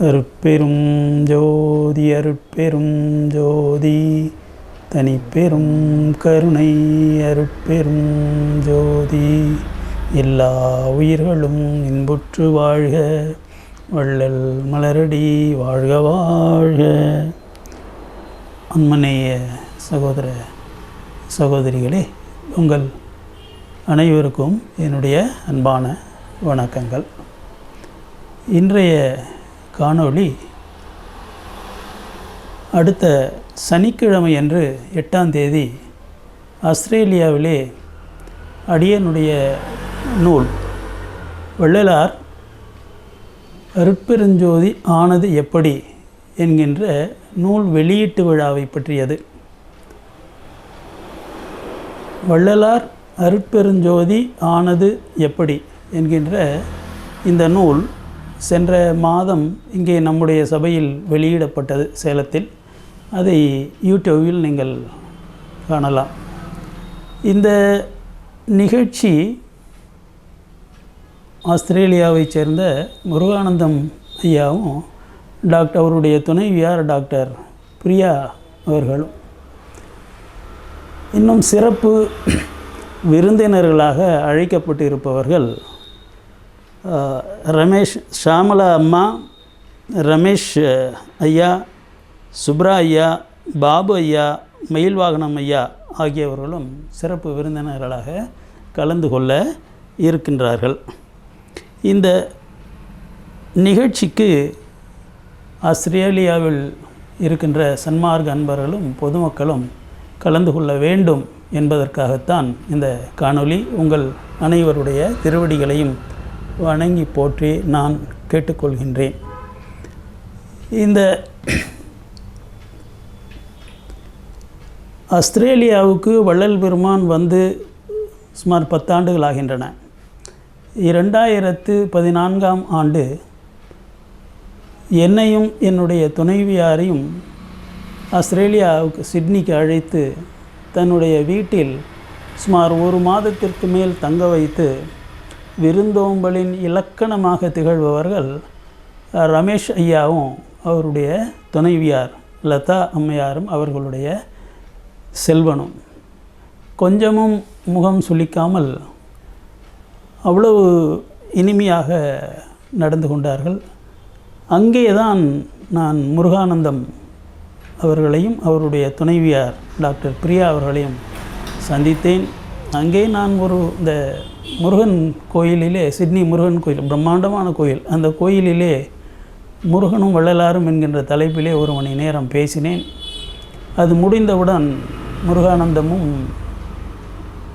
அருட்பெரும் ஜோதி அருட்பெரும் ஜோதி. தனிப்பெரும் கருணை அருட்பெரும் ஜோதி. எல்லா உயிர்களும் இன்புற்று வாழ்க. வள்ளல் மலரடி வாழ்க வாழ்க. அன்மனைய சகோதர சகோதரிகளே உங்கள் அனைவருக்கும் என்னுடைய அன்பான வணக்கங்கள். இன்றைய காணொளி. அடுத்த சனிக்கிழமை அன்று எட்டாம் தேதி ஆஸ்திரேலியாவிலே அடியனுடைய நூல் வள்ளலார் அருட்பெருஞ்சோதி ஆனது எப்படி? என்கின்ற நூல் வெளியீட்டு விழாவை பற்றியது. வள்ளலார் அருட்பெருஞ்சோதி ஆனது எப்படி? என்கின்ற இந்த நூல் சென்ற மாதம் இங்கே நம்முடைய சபையில் வெளியிடப்பட்டது சேலத்தில். அதை யூடியூபில் நீங்கள் காணலாம். இந்த நிகழ்ச்சி ஆஸ்திரேலியாவைச் சேர்ந்த முருகானந்தம் ஐயாவும் டாக்டர் அவருடைய துணைவியார் டாக்டர் பிரியா அவர்களும் இன்னும் சிறப்பு விருந்தினர்களாக அழைக்கப்பட்டிருப்பவர்கள் ரமேஷ் ஷாமலா அம்மா ரமேஷ் ஐயா சுப்ரா ஐயா பாபு ஐயா மயில்வாகனம் ஐயா ஆகியவர்களும் சிறப்பு விருந்தினர்களாக கலந்து கொள்ள இருக்கின்றார்கள். இந்த நிகழ்ச்சிக்கு ஆஸ்திரேலியாவில் இருக்கின்ற சன்மார்க்க அன்பர்களும் பொதுமக்களும் கலந்து கொள்ள வேண்டும் என்பதற்காகத்தான் இந்த காணொளி. உங்கள் அனைவருடைய திருவடிகளையும் வணங்கி போற்றி நான் கேட்டுக்கொள்கின்றேன். இந்த ஆஸ்திரேலியாவுக்கு வள்ளல் பெருமான் வந்து சுமார் பத்தாண்டுகள் ஆகின்றன இரண்டாயிரத்து பதினான்காம் ஆண்டு என்னையும் என்னுடைய துணைவியாரையும் ஆஸ்திரேலியாவுக்கு சிட்னிக்கு அழைத்து தன்னுடைய வீட்டில் சுமார் ஒரு மாதத்திற்கு மேல் தங்க வைத்து விருந்தோம்பலின் இலக்கணமாக திகழ்பவர்கள் ரமேஷ் ஐயாவும் அவருடைய துணைவியார் லதா அம்மையாரும் அவர்களுடைய செல்வனும். கொஞ்சமும் முகம் சுளிக்காமல் அவ்வளவு இனிமையாக நடந்து கொண்டார்கள். அங்கே தான் நான் முருகானந்தம் அவர்களையும் அவருடைய துணைவியார் டாக்டர் பிரியா அவர்களையும் சந்தித்தேன். அங்கே நான் ஒரு இந்த முருகன் கோயிலிலே சிட்னி முருகன் கோயில் பிரம்மாண்டமான கோயில். அந்த கோயிலிலே முருகனும் வள்ளலாரும் என்கின்ற தலைப்பிலே ஒரு மணி நேரம் பேசினேன். அது முடிந்தவுடன் முருகானந்தமும்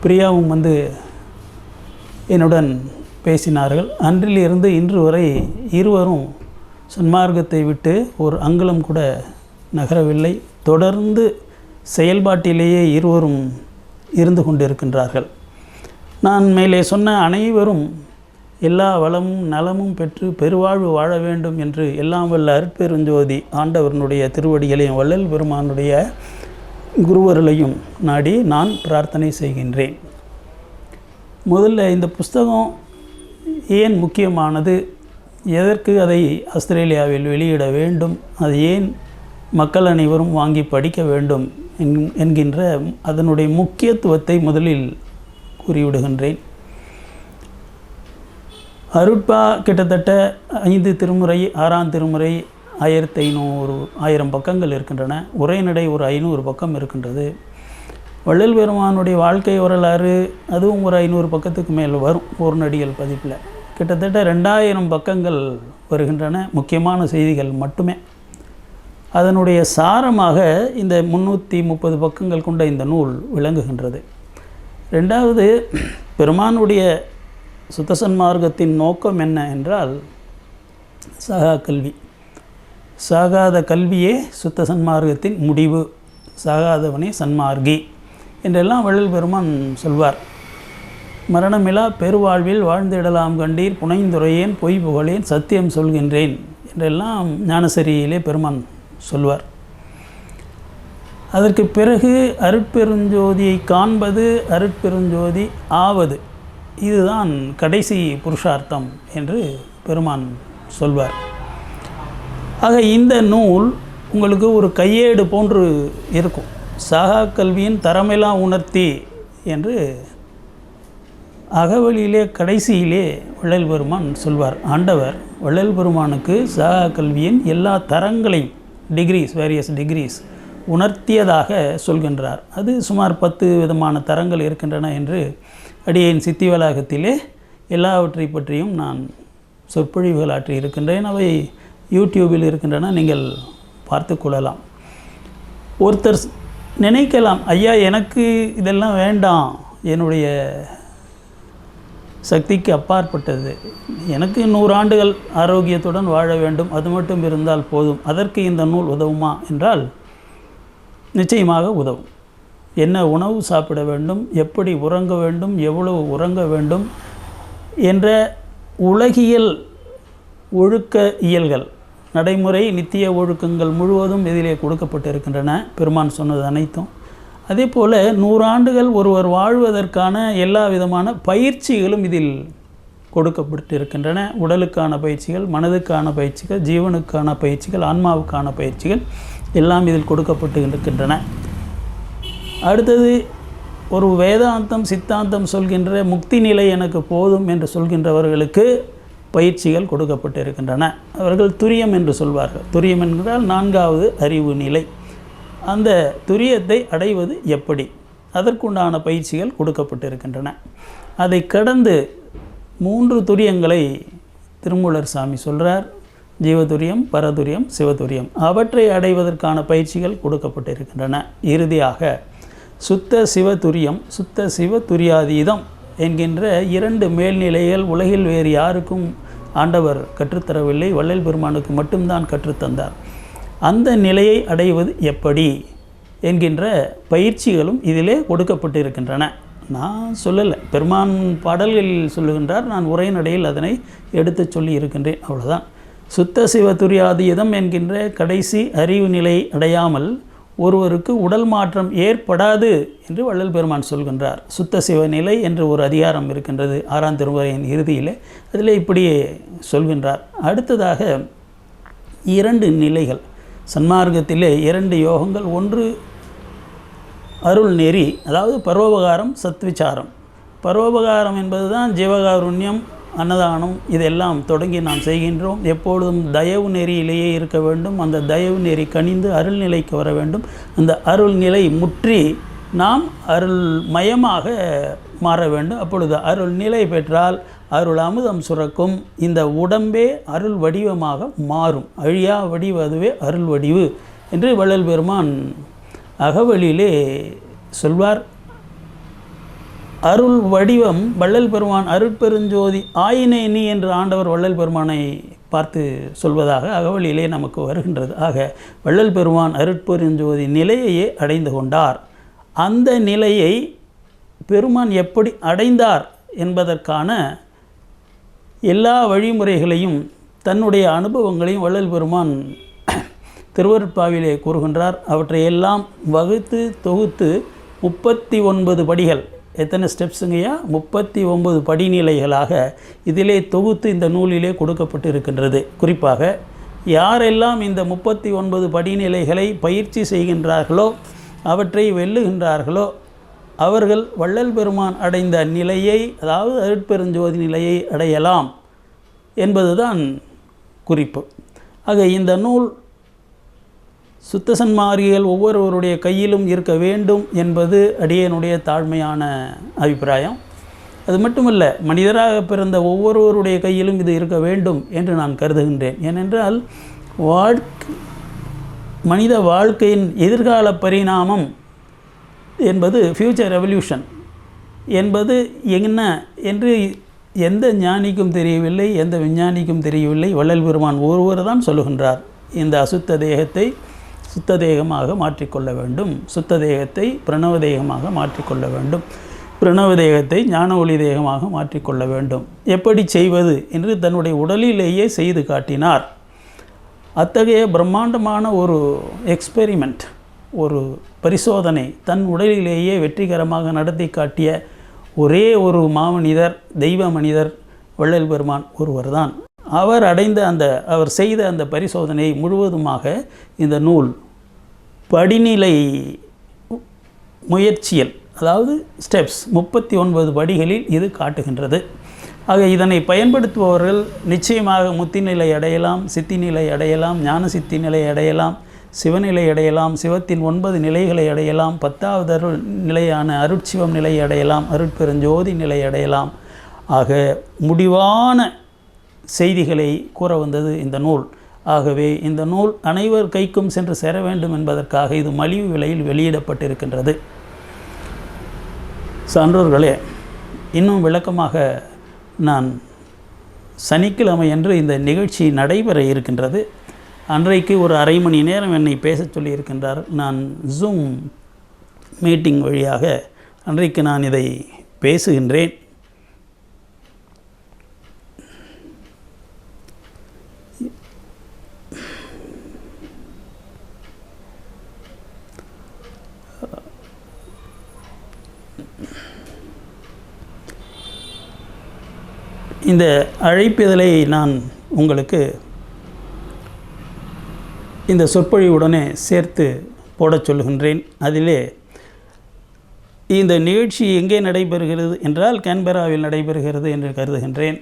பிரியாவும் வந்து என்னுடன் பேசினார்கள். அன்றிலிருந்து இன்று வரை இருவரும் சன்மார்க்கத்தை விட்டு ஒரு அங்குலம் கூட நகரவில்லை. தொடர்ந்து செயல்பாட்டிலேயே இருவரும் இருந்து கொண்டிருக்கின்றார்கள். நான் மேலே சொன்ன அனைவரும் எல்லா வளமும் நலமும் பெற்று பெருவாழ்வு வாழ வேண்டும் என்று எல்லாம் வல்ல அற்பெருஞ்சோதி ஆண்டவரனுடைய திருவடிகளையும் வள்ளல் பெருமானுடைய குருவர்களையும் நாடி நான் பிரார்த்தனை செய்கின்றேன். முதல்ல இந்த புஸ்தகம் ஏன் முக்கியமானது? எதற்கு அதை ஆஸ்திரேலியாவில் வெளியிட வேண்டும்? அது ஏன் மக்கள் அனைவரும் வாங்கி படிக்க வேண்டும்? என்- என்கின்ற அதனுடைய முக்கியத்துவத்தை முதலில் கூறிவிடுகின்றேன் அருட்பா கிட்டத்தட்ட ஐந்து திருமுறை ஆறாம் திருமுறை ஆயிரத்தி ஐநூறு ஆயிரம் பக்கங்கள் இருக்கின்றன. உரைநடை ஒரு ஐநூறு பக்கம் இருக்கின்றது. வள்ளல் பெருமானுடைய வாழ்க்கை வரலாறு அதுவும் ஒரு ஐநூறு பக்கத்துக்கு மேல் வரும் ஒரு நடிகள் பதிப்பில். கிட்டத்தட்ட ரெண்டாயிரம் பக்கங்கள் வருகின்றன முக்கியமான செய்திகள் மட்டுமே. அதனுடைய சாரமாக இந்த முந்நூற்றி முப்பது பக்கங்கள் கொண்ட இந்த நூல் விளங்குகின்றது. ரெண்டாவது பெருமானுடைய சுத்தசன்மார்க்கத்தின் நோக்கம் என்ன என்றால் சகா கல்வி. சாகாத கல்வியே சுத்த சன்மார்க்கத்தின் முடிவு. சாகாதவனே சன்மார்கி என்றெல்லாம் வள்ளல் பெருமான் சொல்வார். மரணமிலா பெருவாழ்வில் வாழ்ந்திடலாம் கண்டீர் புனைந்துரையேன் பொய் புகழேன் சத்தியம் சொல்கின்றேன் என்றெல்லாம் ஞானசரியிலே பெருமான் சொல்வார். அதற்கு பிறகு அருட்பெருஞ்சோதியை காண்பது அருட்பெருஞ்சோதி ஆவது. இதுதான் கடைசி புருஷார்த்தம் என்று பெருமான் சொல்வார். ஆக இந்த நூல் உங்களுக்கு ஒரு கையேடு போன்று இருக்கும். சாகா கல்வியின் தரமெல்லாம் உணர்த்தி என்று அகவழியிலே கடைசியிலே வள்ளல் பெருமான் சொல்வார். ஆண்டவர் வள்ளல் பெருமானுக்கு சாகா கல்வியின் எல்லா தரங்களையும் டிகிரிஸ் வேரியஸ் டிகிரிஸ் உணர்த்தியதாக சொல்கின்றார். அது சுமார் பத்து விதமான தரங்கள் இருக்கின்றன என்று அடியின் சித்தி வளாகத்திலே எல்லாவற்றை பற்றியும் நான் சொற்பொழிவுகள் ஆற்றி இருக்கின்றேன். அவை யூடியூபில் இருக்கின்றன நீங்கள் பார்த்து கொள்ளலாம். ஒருத்தர் நினைக்கலாம் ஐயா எனக்கு இதெல்லாம் வேண்டாம். என்னுடைய சக்திக்கு அப்பாற்பட்டது. எனக்கு நூறு ஆண்டுகள் ஆரோக்கியத்துடன் வாழ வேண்டும். அது மட்டும் இருந்தால் போதும். அதற்கு இந்த நூல் உதவுமா? என்றால் நிச்சயமாக உதவும். என்ன உணவு சாப்பிட வேண்டும் எப்படி உறங்க வேண்டும் எவ்வளவு உறங்க வேண்டும் என்ற உலகியல் ஒழுக்க இயல்கள் நடைமுறை நித்திய ஒழுக்கங்கள் முழுவதும் இதிலே கொடுக்கப்பட்டிருக்கின்றன பெருமான் சொன்னது அனைத்தும். அதே போல் நூறாண்டுகள் ஒருவர் வாழ்வதற்கான எல்லா விதமான பயிற்சிகளும் இதில் கொடுக்கப்பட்டிருக்கின்றன. உடலுக்கான பயிற்சிகள் மனதுக்கான பயிற்சிகள் ஜீவனுக்கான பயிற்சிகள் ஆன்மாவுக்கான பயிற்சிகள் எல்லாம் இதில் கொடுக்கப்பட்டு இருக்கின்றன அடுத்தது ஒரு வேதாந்தம் சித்தாந்தம் சொல்கின்ற முக்தி நிலை எனக்கு போதும் என்று சொல்கின்றவர்களுக்கு பயிற்சிகள் கொடுக்கப்பட்டிருக்கின்றன. அவர்கள் துரியம் என்று சொல்வார்கள். துரியம் என்றால் நான்காவது அறிவு நிலை. அந்த துரியத்தை அடைவது எப்படி? அதற்குண்டான பயிற்சிகள் கொடுக்கப்பட்டிருக்கின்றன. அதை கடந்து மூன்று துரியங்களை திருமூலர் சாமி சொல்கிறார் ஜீவதுரியம் பரதுரியம் சிவதுரியம். அவற்றை அடைவதற்கான பயிற்சிகள் கொடுக்கப்பட்டிருக்கின்றன. இறுதியாக சுத்த சிவதுரியம் சுத்த சிவதுரியாதீதம் என்கின்ற இரண்டு மேல்நிலைகள் உலகில் வேறு யாருக்கும் ஆண்டவர் கற்றுத்தரவில்லை. வள்ளல் பெருமானுக்கு மட்டும்தான் கற்றுத்தந்தார். அந்த நிலையை அடைவது எப்படி? என்கின்ற பயிற்சிகளும் இதிலே கொடுக்கப்பட்டிருக்கின்றன. நான் சொல்லலை. பெருமான் பாடல்களில் சொல்லுகின்றார் நான் உரைநடையில் அதனை எடுத்துச் சொல்லி இருக்கின்றேன் அவ்வளோதான் சுத்த சிவ துரியாதீதம் என்கின்ற கடைசி அறிவு நிலை அடையாமல் ஒருவருக்கு உடல் மாற்றம் ஏற்படாது என்று வள்ளல் பெருமான் சொல்கின்றார். சுத்த சிவ நிலை என்று ஒரு அதிகாரம் இருக்கின்றது ஆறாம் திருமுறையின் இறுதியில். அதில் இப்படியே சொல்கின்றார். அடுத்ததாக இரண்டு நிலைகள். சன்மார்க்கத்திலே இரண்டு யோகங்கள் ஒன்று அருள் நெறி அதாவது பரோபகாரம் சத்விச்சாரம் பரோபகாரம் என்பது தான் ஜீவகாருண்யம் அன்னதானம் இதெல்லாம் தொடங்கி நாம் செய்கின்றோம். எப்பொழுதும் தயவு நெறியிலேயே இருக்க வேண்டும். அந்த தயவு நெறி கனிந்து அருள் நிலைக்கு வர வேண்டும். அந்த அருள் நிலை முற்றி நாம் அருள் மயமாக மாற வேண்டும். அப்பொழுது அருள் நிலை பெற்றால் அருள் அமுதம் சுரக்கும். இந்த உடம்பே அருள் வடிவமாக மாறும். அழியா வடிவு அதுவே அருள் வடிவு என்று வள்ளல் பெருமான் அகவலியிலே சொல்வார் அருள் வடிவம் வள்ளல் பெருமான் அருட்பெருஞ்சோதி ஆயினை நீ என்று ஆண்டவர் வள்ளல் பெருமானை பார்த்து சொல்வதாக அகவழியிலே நமக்கு வருகின்றது. ஆக வள்ளல் பெருமான் அருட்பெருஞ்சோதி நிலையையே அடைந்து கொண்டார். அந்த நிலையை பெருமான் எப்படி அடைந்தார் என்பதற்கான எல்லா வழிமுறைகளையும் தன்னுடைய அனுபவங்களையும் வள்ளல் பெருமான் திருவருட்பாவிலே கூறுகின்றார் அவற்றையெல்லாம் வகுத்து தொகுத்து முப்பத்தி ஒன்பது படிகள். எத்தனை ஸ்டெப்ஸுங்கய்யா முப்பத்தி ஒன்பது படிநிலைகளாக இதிலே தொகுத்து இந்த நூலிலே கொடுக்கப்பட்டு இருக்கின்றது குறிப்பாக யாரெல்லாம் இந்த முப்பத்தி ஒன்பது படிநிலைகளை பயிற்சி செய்கின்றார்களோ அவற்றை வெல்லுகின்றார்களோ அவர்கள் வள்ளல் பெருமான் அடைந்த நிலையை அதாவது அருட்பெருஞ்சோதி நிலையை அடையலாம் என்பதுதான் குறிப்பு. ஆக இந்த நூல் சுத்த சன்மார்கிகள் ஒவ்வொருவருடைய கையிலும் இருக்க வேண்டும் என்பது அடியனுடைய தாழ்மையான அபிப்பிராயம். அது மட்டுமல்ல மனிதராக பிறந்த ஒவ்வொருவருடைய கையிலும் இது இருக்க வேண்டும் என்று நான் கருதுகின்றேன். ஏனென்றால் வாழ்க்கை மனித வாழ்க்கையின் எதிர்கால பரிணாமம் என்பது ஃப்யூச்சர் ரெவல்யூஷன் என்பது என்ன என்று எந்த ஞானிக்கும் தெரியவில்லை எந்த விஞ்ஞானிக்கும் தெரியவில்லை. வள்ளல் பெருமான் ஒருவர் தான் சொல்லுகின்றார் இந்த அசுத்த தேகத்தை சுத்த தேகமாக மாற்றிக்கொள்ள வேண்டும். சுத்த தேகத்தை பிரணவ தேகமாக மாற்றிக்கொள்ள வேண்டும். பிரணவ தேகத்தை ஞான ஒளி தேகமாக மாற்றிக்கொள்ள வேண்டும். எப்படி செய்வது என்று தன்னுடைய உடலிலேயே செய்து காட்டினார். அத்தகைய பிரம்மாண்டமான ஒரு எக்ஸ்பெரிமெண்ட் ஒரு பரிசோதனை தன் உடலிலேயே வெற்றிகரமாக நடத்தி காட்டிய ஒரே ஒரு மாமனிதர் தெய்வ மனிதர் வள்ளல் பெருமான் ஒருவர்தான். அவர் அடைந்த அந்த அவர் செய்த அந்த பரிசோதனை முழுவதுமாக இந்த நூல் படிநிலை முயற்சியல் அதாவது ஸ்டெப்ஸ் முப்பத்தி ஒன்பது படிகளில் இது காட்டுகின்றது. ஆக இதனை பயன்படுத்துபவர்கள் நிச்சயமாக முத்தி நிலை அடையலாம் சித்தி நிலை அடையலாம் ஞான சித்தி நிலை அடையலாம் சிவநிலை அடையலாம் சிவத்தின் ஒன்பது நிலைகளை அடையலாம் பத்தாவது அருள் நிலையான அருட்சிவம் நிலை அடையலாம் அருட்பெருஞ்சோதி நிலை அடையலாம். ஆக முடிவான செய்திகளை கூற வந்தது இந்த நூல். ஆகவே இந்த நூல் அனைவர் கைக்கும் சென்று சேர வேண்டும் என்பதற்காக இது மலிவு விலையில் வெளியிடப்பட்டிருக்கின்றது. சான்றோர்களே இன்னும் விளக்கமாக நான் சனிக்கிழமை அன்று இந்த நிகழ்ச்சி நடைபெற இருக்கின்றது. அன்றைக்கு ஒரு அரை மணி நேரம் என்னை பேசச் சொல்லியிருக்கின்றார். நான் ஜூம் மீட்டிங் வழியாக அன்றைக்கு நான் இதை பேசுகின்றேன். இந்த அழைப்பிதழை நான் உங்களுக்கு இந்த சொற்பொழிவுடனே சேர்த்து போடச் சொல்கின்றேன் அதிலே இந்த நிகழ்ச்சி எங்கே நடைபெறுகிறது என்றால் கேன்பராவில் நடைபெறுகிறது என்று கருதுகின்றேன்.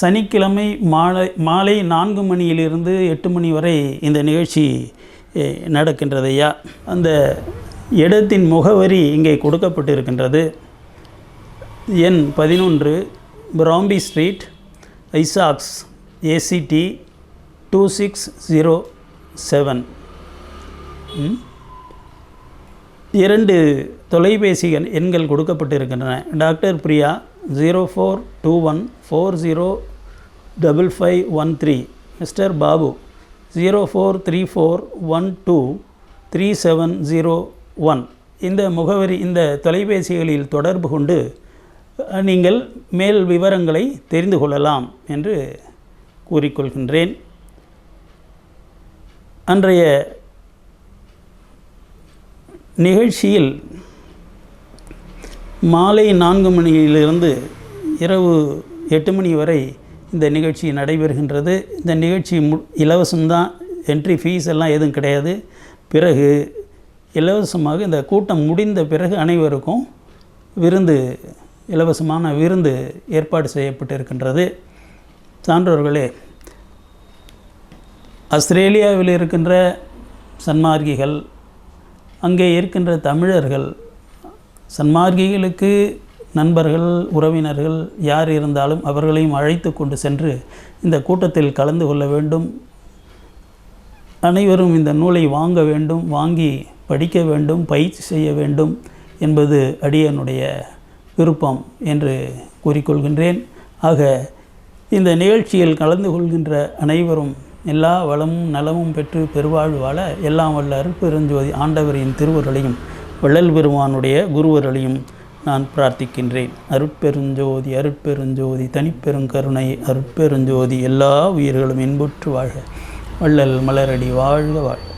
சனிக்கிழமை மாலை மாலை நான்கு மணியிலிருந்து எட்டு மணி வரை இந்த நிகழ்ச்சி நடக்கின்றதையா? அந்த இடத்தின் முகவரி இங்கே கொடுக்கப்பட்டிருக்கின்றது. எண் பதினொன்று Bramby street Isaacs ACT two six zero seven இரண்டு தொலைபேசி எண்கள் கொடுக்கப்பட்டிருக்கின்றன. Doctor Priya zero four two one four zero double five one three mister Babu zero four three four one two three seven zero one இந்த முகவரி இந்த தொலைபேசிகளில் தொடர்பு கொண்டு நீங்கள் மேல் விவரங்களை தெரிந்து கொள்ளலாம் என்று கூறிக்கொள்கின்றேன். அன்றைய நிகழ்ச்சியில் மாலை நான்கு மணியிலிருந்து இரவு எட்டு மணி வரை இந்த நிகழ்ச்சி நடைபெறுகின்றது. இந்த நிகழ்ச்சி மு இலவசம்தான் என்ட்ரி ஃபீஸ் எல்லாம் எதுவும் கிடையாது. பிறகு இலவசமாக இந்த கூட்டம் முடிந்த பிறகு அனைவருக்கும் விருந்து இலவசமான விருந்து ஏற்பாடு செய்யப்பட்டிருக்கின்றது. சான்றோர்களே ஆஸ்திரேலியாவில் இருக்கின்ற சன்மார்க்கிகள் அங்கே இருக்கின்ற தமிழர்கள் சன்மார்க்கிகளுக்கு நண்பர்கள் உறவினர்கள் யார் இருந்தாலும் அவர்களையும் அழைத்து கொண்டு சென்று இந்த கூட்டத்தில் கலந்து கொள்ள வேண்டும். அனைவரும் இந்த நூலை வாங்க வேண்டும் வாங்கி படிக்க வேண்டும் பயிற்சி செய்ய வேண்டும் என்பது அடியனுடைய விருப்பம் என்று கூறிக்கொள்கின்றேன். ஆக இந்த நிகழ்ச்சியில் கலந்து கொள்கின்ற அனைவரும் எல்லா வளமும் நலமும் பெற்று பெருவாழ்வு வாழ எல்லாம் வல்ல அருட்பெருஞ்சோதி ஆண்டவரின் திருவருளையும் வள்ளல் பெருமானுடைய குருவருளையும் நான் பிரார்த்திக்கின்றேன். அருட்பெருஞ்சோதி அருட்பெருஞ்சோதி தனிப்பெருங்கருணை அருட்பெருஞ்சோதி எல்லா உயிர்களும் இன்புற்று வாழ வள்ளல் மலரடி வாழ்க வாழ்க.